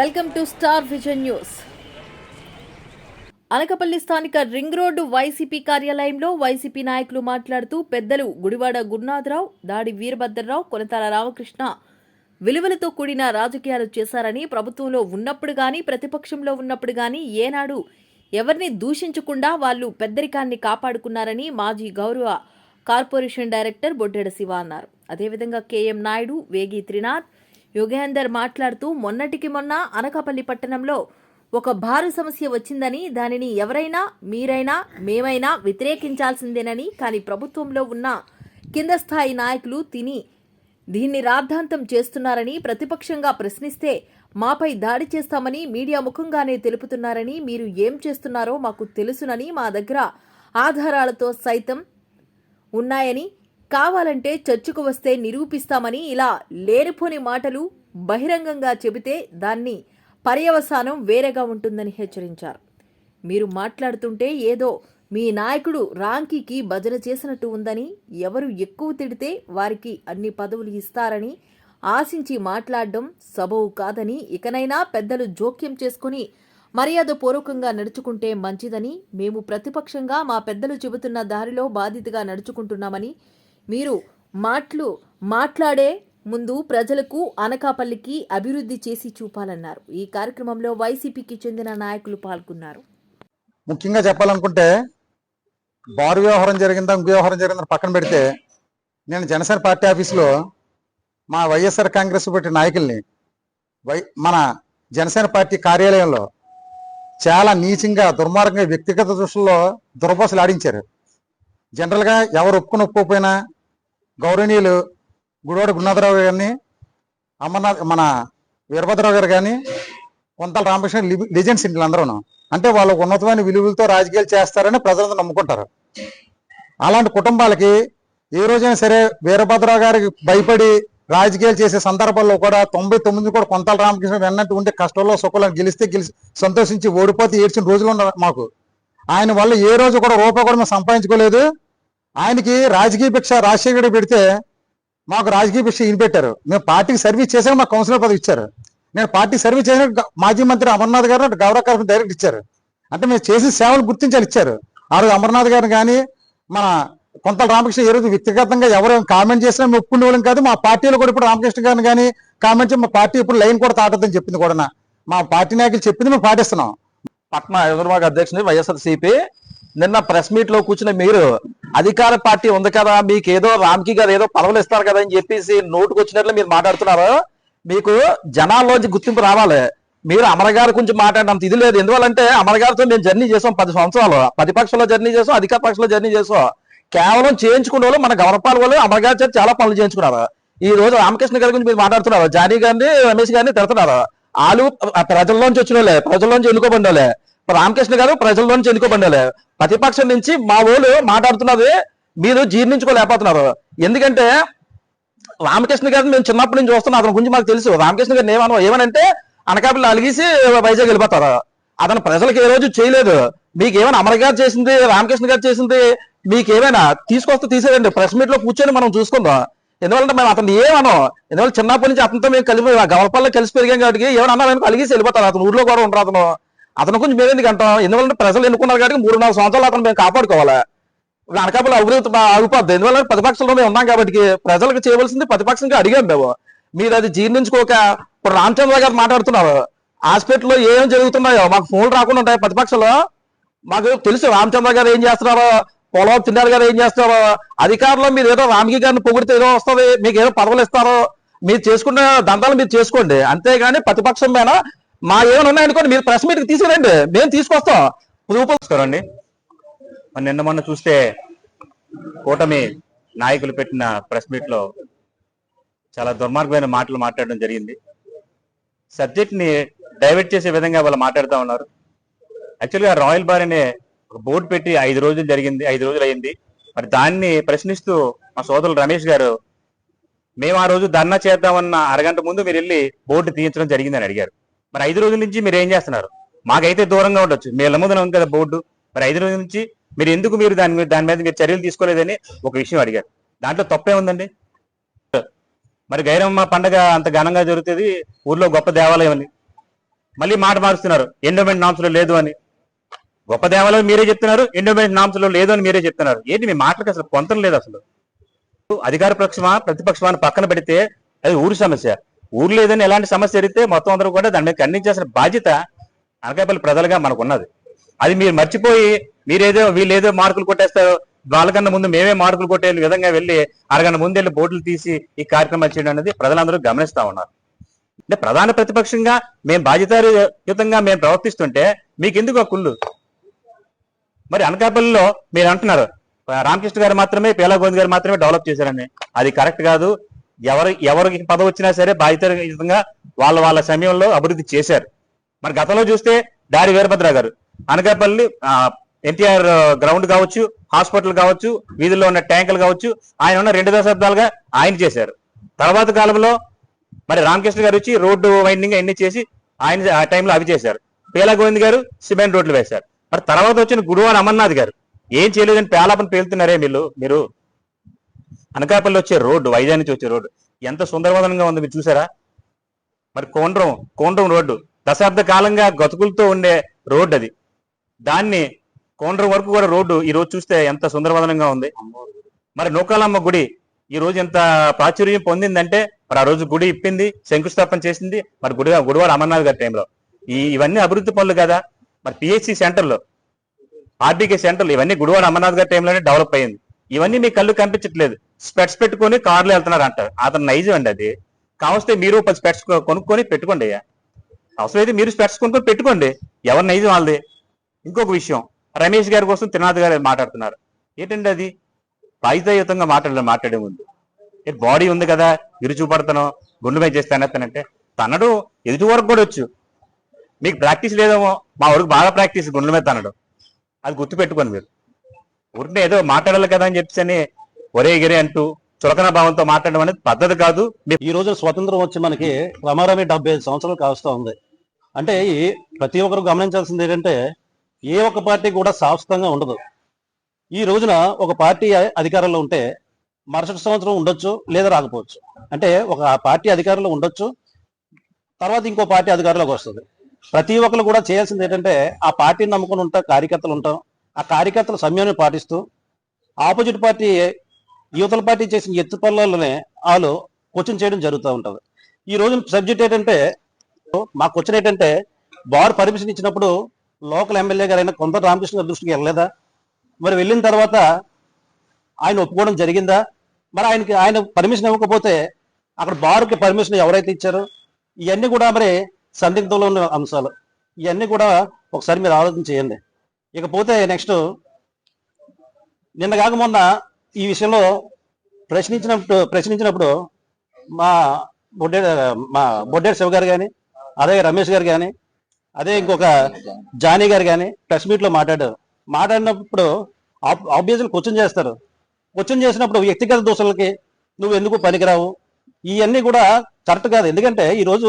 Welcome to star vision news. Anakapalli స్థానిక ring road YCP కార్యాలయంలో YCP నాయకులు మాట్లాడుతూ పెద్దలు గుడివాడ గురునాథరావు దాడి వీరభద్రరావు కొనతాల రామకృష్ణ విలువలతో కూడిన రాజకీయాలు చేశారని ప్రభుత్వంలో ఉన్నప్పుడు కానీ ప్రతిపక్షంలో ఉన్నప్పుడు కానీ ఏనాడు ఎవరిని దూషించకుండా వాళ్ళు పెద్దరికాన్ని కాపాడుకున్నారని మాజీ గౌరవ కార్పొరేషన్ డైరెక్టర్ బొడ్డెడ శివ అన్నారు. అదేవిధంగా కేఎం నాయుడు వేగి త్రినాథ్ యోగేందర్ మాట్లాడుతూ మొన్నటికి మొన్న అనకాపల్లి పట్టణంలో ఒక భారీ సమస్య వచ్చిందని దానిని ఎవరైనా మీరైనా మేమైనా వ్యతిరేకించాల్సిందేనని కానీ ప్రభుత్వంలో ఉన్న కింద స్థాయి నాయకులు తిని దీన్ని రాద్ధాంతం చేస్తున్నారని ప్రతిపక్షంగా ప్రశ్నిస్తే మాపై దాడి చేస్తామని మీడియా ముఖంగానే తెలుపుతున్నారని మీరు ఏం చేస్తున్నారో మాకు తెలుసునని మా దగ్గర ఆధారాలతో సైతం ఉన్నాయని కావాలంటే చర్చకు వస్తే నిరూపిస్తామని ఇలా లేనిపోని మాటలు బహిరంగంగా చెబితే దాన్ని పర్యవసానం వేరేగా ఉంటుందని హెచ్చరించారు. మీరు మాట్లాడుతుంటే ఏదో మీ నాయకుడు రాంకీకి భజన చేసినట్టు ఉందని ఎవరు ఎక్కువ తిడితే వారికి అన్ని పదవులు ఇస్తారని ఆశించి మాట్లాడడం సబవు కాదని ఇకనైనా పెద్దలు జోక్యం చేసుకుని మర్యాదపూర్వకంగా నడుచుకుంటే మంచిదని మేము ప్రతిపక్షంగా మా పెద్దలు చెబుతున్న దారిలో బాధితగా నడుచుకుంటున్నామని మీరు మాటలు మాట్లాడే ముందు ప్రజలకు అనకాపల్లికి అభివృద్ధి చేసి చూపాలన్నారు. ఈ కార్యక్రమంలో వైసీపీకి చెందిన నాయకులు పాల్గొన్నారు. ముఖ్యంగా చెప్పాలనుకుంటే బారు వ్యవహారం జరిగిందా ఇంకో వ్యవహారం జరిగిందా పక్కన పెడితే నేను జనసేన పార్టీ ఆఫీసులో మా వైఎస్ఆర్ కాంగ్రెస్ పార్టీ నాయకుల్ని వై మన జనసేన పార్టీ కార్యాలయంలో చాలా నీచంగా దుర్మార్గంగా వ్యక్తిగత దృష్టిలో దుర్భాషలు ఆడించారు జనరల్గా ఎవరు ఒప్పుకుని ఒప్పుకోకపోయినా గౌరవనీయులు గుడివాడ గురునాథరావు గారిని అమర్నాథ్ మన వీరభద్రరావు గారు కానీ కొంతల రామకృష్ణ లెజెండ్స్ వీళ్ళందరూ అంటే వాళ్ళు ఉన్నతమైన విలువలతో రాజకీయాలు చేస్తారని ప్రజలందరూ నమ్ముకుంటారు. అలాంటి కుటుంబాలకి ఏ రోజైనా సరే వీరభద్రరావు గారికి భయపడి రాజకీయాలు చేసే సందర్భాల్లో కూడా తొంభై తొమ్మిది కూడా కొంతల రామకృష్ణ వెన్నట్టు ఉంటే కష్టంలో సుఖంలో గెలిస్తే గెలిచి సంతోషించి ఓడిపోతే ఏడ్చిన రోజులు ఉన్నారు మాకు. ఆయన వల్ల ఏ రోజు కూడా రూపాయి కూడా మేము సంపాదించుకోలేదు. ఆయనకి రాజకీయ భిక్ష రాజశేఖర్ పెడితే మాకు రాజకీయ భిక్ష ఈయన పెట్టారు. మేము పార్టీకి సర్వీస్ చేసాక మాకు కౌన్సిలర్ పదవి ఇచ్చారు. నేను పార్టీ సర్వీస్ చేసిన మాజీ మంత్రి అమర్నాథ్ గారు నాకు గౌరవ కార్యక్రమం డైరెక్ట్ ఇచ్చారు. అంటే మేము చేసిన సేవలు గుర్తించాలి ఇచ్చారు. ఆ రోజు అమర్నాథ్ గారిని కానీ మన కొంత రామకృష్ణ ఏ రోజు వ్యక్తిగతంగా ఎవరు కామెంట్ చేసినా మేము ఒప్పుకునే వాళ్ళం కాదు. మా పార్టీలో కూడా ఇప్పుడు రామకృష్ణ గారిని కానీ కామెంట్ చేసి మా పార్టీ ఇప్పుడు లైన్ కూడా తాటద్దని చెప్పింది కూడా మా పార్టీ నాయకులు చెప్పింది మేము పాటిస్తున్నాం. పట్నా ఎదురుమాగ అధ్యక్షుని వైఎస్ఆర్ సిపి నిన్న ప్రెస్ మీట్లో కూర్చున్న మీరు అధికార పార్టీ ఉంది కదా మీకు ఏదో రామ్కి గారు ఏదో పదవులు ఇస్తారు కదా అని చెప్పేసి నోటుకు వచ్చినట్లు మీరు మాట్లాడుతున్నారు. మీకు జనాల్లోంచి గుర్తింపు రావాలి. మీరు అమర గారి గురించి మాట్లాడినంత ఇది లేదు. ఎందువల్లంటే అమర గారితో మేము జర్నీ చేసాం పది సంవత్సరాలు. ప్రతిపక్షంలో జర్నీ చేసాం అధికార పక్షంలో జర్నీ చేసాం. కేవలం చేయించుకునే వాళ్ళు మన గవర్నపాల వాళ్ళు అమర గారి చేతి చాలా పనులు చేయించుకున్నారు. ఈ రోజు రామకృష్ణ గారి గురించి మీరు మాట్లాడుతున్నారు. జానీ గారిని రమేష్ గారిని తిడుతున్నారు. వాళ్ళు ప్రజల్లోంచి వచ్చిన వాళ్ళే ప్రజల్లోంచి ఎన్నుకోబడిన వాళ్ళే. రామకృష్ణ గారు ప్రజల్లోంచి ఎన్నుకోబడిన వాళ్ళే ప్రతిపక్షం నుంచి మా వాళ్ళు మాట్లాడుతున్నది మీరు జీర్ణించుకోలేకపోతున్నారు. ఎందుకంటే రామకృష్ణ గారిని మేము చిన్నప్పటి నుంచి చూస్తున్నాం అతని గురించి మాకు తెలుసు. రామకృష్ణ గారిని ఏమన్నా ఏమనంటే అనకాపల్లి అలిగేసి వైజాగ్ వెళ్ళిపోతారు. అతను ప్రజలకు ఏ రోజు చేయలేదు. మీకు ఏమైనా అమర గారు చేసింది రామకృష్ణ గారు చేసింది మీకు ఏమైనా తీసుకొస్తే తీసేదండి ప్రెస్ మీట్లో కూర్చొని మనం చూసుకుందాం. ఎందువల్లంటే మేము అతను ఏమనో ఎందువల్ల చిన్నప్పటి నుంచి అతనితో మేము కలిపి గవలపల్లి కలిసి పెరిగాం కాబట్టి ఏమైనా అన్నా అలిగేసి వెళ్ళిపోతారు. అతను ఊర్లో కూడా ఉండరు అతను. అతను గురించి మేము ఎందుకు అంటాం? ఎందువల్ల ప్రజలు ఎన్నుకున్నారు కాబట్టి మూడు నాలుగు సంవత్సరాలు అతను మేము కాపాడుకోవాలి? అనకాపల్లి అభివృద్ధి ఆగిపోద్ది. ఎందువల్ల ప్రతిపక్షంలో మేము ఉన్నాం కాబట్టి ప్రజలకు చేయవలసింది ప్రతిపక్షంగా అడిగాం మేము. మీరు అది జీర్ణించుకోక ఇప్పుడు రామచంద్ర గారు మాట్లాడుతున్నారు. హాస్పిటల్లో ఏం జరుగుతున్నాయో? మాకు ఫోన్లు రాకుండా ఉంటాయి ప్రతిపక్షంలో. మాకు తెలుసు రామచంద్ర గారు ఏం చేస్తున్నారో పొలం తిన్నారు గారు ఏం చేస్తున్నారో. అధికారంలో మీరు ఏదో రామకి గారిని పొగిడితే ఏదో వస్తుంది మీకు ఏదో పదవులు ఇస్తారో. మీరు చేసుకున్న దందాలు మీరు చేసుకోండి. అంతేగాని ప్రతిపక్షం పైన మా ఏమైనా ఉన్నాయనుకోండి మీరు ప్రెస్ మీట్కి తీసుకురండి. మేము తీసుకొస్తాం. రూపాయలు అండి మరి నిన్న మొన్న చూస్తే కూటమి నాయకులు పెట్టిన ప్రెస్ మీట్లో చాలా దుర్మార్గమైన మాటలు మాట్లాడడం జరిగింది. సబ్జెక్ట్ని డైవర్ట్ చేసే విధంగా వాళ్ళు మాట్లాడుతూ ఉన్నారు. యాక్చువల్గా రాయల్ బార్ అనే ఒక బోర్డు పెట్టి ఐదు రోజులు జరిగింది ఐదు రోజులు అయింది. మరి దాన్ని ప్రశ్నిస్తూ మా సోదరులు రమేష్ గారు మేము ఆ రోజు ధర్నా చేద్దామన్న అరగంట ముందు మీరు వెళ్ళి బోర్డు తీయించడం జరిగిందని అడిగారు. మరి ఐదు రోజుల నుంచి మీరు ఏం చేస్తున్నారు? మాకైతే దూరంగా ఉండొచ్చు. మీరు ఇళ్ళ ఉంది కదా బోర్డు. మరి ఐదు రోజుల నుంచి మీరు ఎందుకు మీరు దాని మీద దాని మీద మీరు చర్యలు తీసుకోలేదని ఒక విషయం అడిగారు. దాంట్లో తప్పే ఉందండి. మరి గైరమ్మ పండగ అంత ఘనంగా జరుగుతుంది. ఊర్లో గొప్ప దేవాలయం అని. మళ్ళీ మాట మారుస్తున్నారు. ఎండోమెంట్ నామ్స్లో లేదు అని. గొప్ప దేవాలయం మీరే చెప్తున్నారు. ఎండోమెంట్ నామ్స్లో లేదు అని మీరే చెప్తున్నారు. ఏంటి మీ మాటలకు అసలు పొంతం లేదు అసలు. అధికార పక్షమా ప్రతిపక్షమా పక్కన పెడితే అది ఊరి సమస్య. ఊర్లో ఏదైనా ఎలాంటి సమస్య జరిగితే మొత్తం అందరూ కూడా దాని మీద ఖండించాల్సిన బాధ్యత అనకాపల్లి ప్రజలుగా మనకు ఉన్నది అది మీరు మర్చిపోయి మీరేదో వీళ్ళేదో మార్కులు కొట్టేస్తారు వాళ్ళకన్నా ముందు మేమే మార్కులు కొట్టే విధంగా వెళ్ళి అరగంట ముందు వెళ్ళి బోర్డులు తీసి ఈ కార్యక్రమాలు చేయడం అనేది ప్రజలందరూ గమనిస్తా ఉన్నారు. అంటే ప్రధాన ప్రతిపక్షంగా మేము బాధ్యతాయుతంగా మేము ప్రవర్తిస్తుంటే మీకు ఎందుకు ఆ కుళ్ళు? మరి అనకాపల్లిలో మీరు అంటున్నారు రామకృష్ణ గారు మాత్రమే పేలా గోవింద్ గారు మాత్రమే డెవలప్ చేశారని. అది కరెక్ట్ కాదు ఎవరు ఎవరికి పదవి వచ్చినా సరే బాధ్యతాయుతంగా వాళ్ళ వాళ్ళ సమయంలో అభివృద్ధి చేశారు. మరి గతంలో చూస్తే దారి వీరభద్ర గారు అనకాపల్లి ఎన్టీఆర్ గ్రౌండ్ కావచ్చు హాస్పిటల్ కావచ్చు వీధుల్లో ఉన్న ట్యాంకులు కావచ్చు ఆయన ఉన్న రెండు దశాబ్దాలుగా ఆయన చేశారు. తర్వాత కాలంలో మరి రామకృష్ణ గారు వచ్చి రోడ్డు వైండింగ్ అన్ని చేసి ఆయన ఆ టైంలో అవి చేశారు. పేలా గోవింద్ గారు సిమెంట్ రోడ్లు వేశారు. మరి తర్వాత వచ్చిన గుడివాడ అమర్నాథ్ గారు ఏం చేయలేదని పేలాపని పేలుతున్నారే మీరు మీరు? అనకాపల్లి వచ్చే రోడ్డు వైజాగ్ నుంచి వచ్చే రోడ్డు. ఎంత సుందరవదనంగా ఉంది మీరు చూసారా? మరి కోండ్రం కోండ్రం రోడ్డు. దశాబ్ద కాలంగా గతుకులతో ఉండే రోడ్డు అది. దాన్ని కోండ్రం వరకు కూడా రోడ్డు ఈ రోజు చూస్తే ఎంత సుందరవదనంగా ఉంది. మరి నూకాలమ్మ గుడి ఈ రోజు ఎంత ప్రాచుర్యం పొందిందంటే మరి ఆ రోజు గుడి ఇప్పింది శంకుస్థాపన చేసింది మరి గుడి గుడివాడ అమర్నాథ్ గారి టైంలో. ఈ ఇవన్నీ అభివృద్ధి పనులు కదా? మరి పిహెచ్సి సెంటర్లో ఆర్బీకే సెంటర్లు ఇవన్నీ గుడివాడ అమర్నాథ్ గారి టైంలోనే డెవలప్ అయ్యింది. ఇవన్నీ మీ కళ్ళు కనిపించట్లేదు. స్పెట్స్ పెట్టుకొని కార్లు వెళ్తున్నారు అంటారు. అతను నైజం అండి అది. కావస్తే మీరు పది స్పెట్స్ కొనుక్కొని పెట్టుకోండి అయ్యా. అవసరమైతే మీరు స్పెట్స్ కొనుక్కొని పెట్టుకోండి. ఎవరి నైజం వాళ్ళది? ఇంకొక విషయం. రమేష్ గారి కోసం త్రినాథ్ గారు మాట్లాడుతున్నారు. ఏంటండి అది? బాధ్యతాయుతంగా మాట్లాడలేదు మాట్లాడే ముందు. బాడీ ఉంది కదా ఇరు చూపడతాను గుండె మీద చేస్తే అతనంటే తనడు ఎదుటి వరకు కూడా వచ్చు. మీకు ప్రాక్టీస్ లేదేమో? మా వరకు బాగా ప్రాక్టీస్ గుండెల మీద తనడు. అది గుర్తు పెట్టుకోండి మీరు. ఊరికే ఏదో మాట్లాడాలి కదా అని చెప్పేసి అని ఒరే గిరే అంటూ చులకన భావంతో మాట్లాడడం అనేది పద్ధతి కాదు. ఈ రోజు స్వతంత్రం వచ్చి మనకి రమారమి డెబ్బై ఐదు సంవత్సరాలు కావస్తా ఉంది. అంటే ఈ ప్రతి ఒక్కరు గమనించాల్సింది ఏంటంటే ఏ ఒక్క పార్టీ కూడా శాశ్వతంగా ఉండదు. ఈ రోజున ఒక పార్టీ అధికారంలో ఉంటే మరుసటి సంవత్సరం ఉండొచ్చు లేదా రాకపోవచ్చు. అంటే ఒక పార్టీ అధికారంలో ఉండొచ్చు తర్వాత ఇంకో పార్టీ అధికారంలోకి వస్తుంది. ప్రతి ఒక్కరు కూడా చేయాల్సింది ఏంటంటే ఆ పార్టీని నమ్ముకుని ఉంటా కార్యకర్తలు ఉంటాం ఆ కార్యకర్తలు సమయాన్ని పాటిస్తూ ఆపోజిట్ పార్టీ యువతల పార్టీ చేసిన ఎత్తు పనులలోనే వాళ్ళు క్వశ్చన్ చేయడం జరుగుతూ ఉంటుంది. ఈ రోజు సబ్జెక్ట్ ఏంటంటే మాకు క్వశ్చన్ ఏంటంటే బార్ పర్మిషన్ ఇచ్చినప్పుడు లోకల్ ఎమ్మెల్యే గారైన కొంత రామకృష్ణ గారి దృష్టికి వెళ్ళలేదా? మరి వెళ్ళిన తర్వాత ఆయన ఒప్పుకోవడం జరిగిందా? మరి ఆయనకి ఆయన పర్మిషన్ ఇవ్వకపోతే అక్కడ బార్కి పర్మిషన్ ఎవరైతే ఇచ్చారో ఇవన్నీ కూడా మరి సందిగ్ధంలో ఉన్న అంశాలు. ఇవన్నీ కూడా ఒకసారి మీరు ఆలోచన చేయండి. ఇకపోతే నెక్స్ట్ నిన్న కాక మొన్న ఈ విషయంలో ప్రశ్నించినప్పుడు ప్రశ్నించినప్పుడు మా బొడ్డే మా బొడ్డేడు శివ గారు కానీ అదే రమేష్ గారు కానీ అదే ఇంకొక జానీ గారు కానీ ప్రెస్ మీట్లో మాట్లాడారు. మాట్లాడినప్పుడు ఆబ్వియస్లీ క్వశ్చన్ చేస్తారు. క్వశ్చన్ చేసినప్పుడు వ్యక్తిగత దోషులకి నువ్వు ఎందుకు పనికిరావు? ఇవన్నీ కూడా కరెక్ట్ కాదు. ఎందుకంటే ఈరోజు ఈరోజు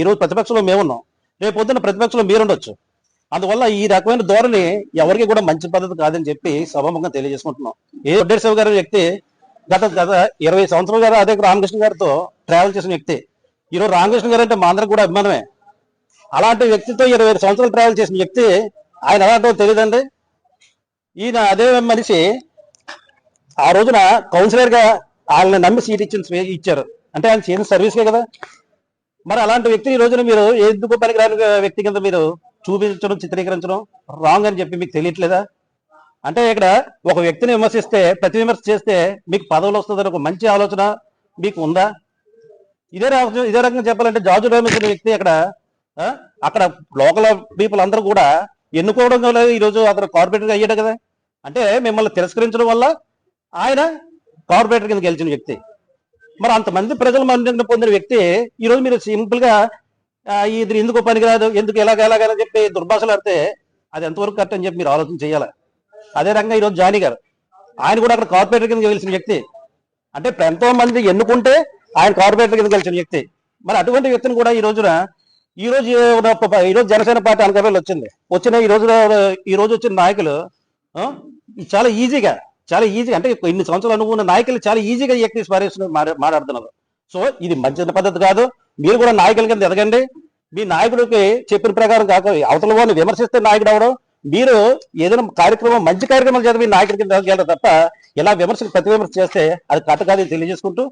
ఈ రోజు ప్రతిపక్షంలో మేమున్నాం. రేపు పొద్దున్న ప్రతిపక్షంలో మీరుండొచ్చు. అందువల్ల ఈ రకమైన ధోరణి ఎవరికి కూడా మంచి పద్ధతి కాదని చెప్పి సభాముఖంగా తెలియజేసుకుంటున్నాం. ఏ వడ్డేరు శివ గారి వ్యక్తి గత గత ఇరవై సంవత్సరాలు గారు అదే రామకృష్ణ గారితో ట్రావెల్ చేసిన వ్యక్తి. ఈరోజు రామకృష్ణ గారు అంటే మా అందరికి కూడా అభిమానమే. అలాంటి వ్యక్తితో ఇరవై ఐదు సంవత్సరాలు ట్రావెల్ చేసిన వ్యక్తి ఆయన ఎలాంటో తెలియదండి. ఈయన అదే మనిషి ఆ రోజున కౌన్సిలర్గా వాళ్ళని నమ్మి సీట్ ఇచ్చిన ఇచ్చారు. అంటే ఆయన చేసిన సర్వీస్కే కదా. మరి అలాంటి వ్యక్తి ఈ రోజున మీరు ఎందుకు పనికిరాని వ్యక్తి కింద మీరు చూపించడం చిత్రీకరించడం రాంగ్ అని చెప్పి మీకు తెలియట్లేదా? అంటే ఇక్కడ ఒక వ్యక్తిని విమర్శిస్తే ప్రతి విమర్శ చేస్తే మీకు పదవులు వస్తుందని ఒక మంచి ఆలోచన మీకు ఉందా? ఇదే ఇదే రకంగా చెప్పాలంటే జాజు రమేష్ వ్యక్తి అక్కడ అక్కడ లోకల్ పీపుల్ అందరూ కూడా ఎన్నుకోవడం వల్ల ఈ రోజు అతను కార్పొరేటర్గా అయ్యాడు కదా? అంటే మిమ్మల్ని తిరస్కరించడం వల్ల ఆయన కార్పొరేటర్ కింద గెలిచిన వ్యక్తి. మరి అంతమంది ప్రజల మన్నన పొందిన వ్యక్తి? ఈరోజు మీరు సింపుల్గా ఇది ఎందుకు పనికిరాదు? ఎందుకు ఎలాగ ఎలాగని చెప్పి దుర్భాషలు ఆడితే అది ఎంతవరకు కరెక్ట్ అని చెప్పి మీరు ఆలోచన చేయాలి. అదే రకంగా ఈరోజు జానీ గారు ఆయన కూడా అక్కడ కార్పొరేటర్ కింద గెలిచిన వ్యక్తి. అంటే ఎంతో మంది ఎన్నుకుంటే ఆయన కార్పొరేటర్ కింద గెలిచిన వ్యక్తి. మరి అటువంటి వ్యక్తిని కూడా ఈ రోజున ఈ రోజు ఈ రోజు జనసేన పార్టీ అనకాపల్లి వచ్చింది. వచ్చిన ఈ రోజు ఈ రోజు వచ్చిన నాయకులు చాలా ఈజీగా చాలా ఈజీగా అంటే ఇన్ని సంవత్సరాలు అనుకున్న నాయకులు చాలా ఈజీగా వ్యక్తి స్మరిస్తున్నారు మాట్లాడుతున్నారు. సో ఇది మంచి పద్ధతి కాదు. మీరు కూడా నాయకుల కింద ఎదగండి. మీ నాయకుడికి చెప్పిన ప్రకారం కాక అవతల వాళ్ళని విమర్శిస్తే నాయకుడు అవడం మీరు ఏదైనా కార్యక్రమం మంచి కార్యక్రమాలు చేత మీ నాయకుడికి ఎదగలరు తప్ప ఇలా విమర్శలు ప్రతి విమర్శ చేస్తే అది కథ కాదని తెలియజేసుకుంటూ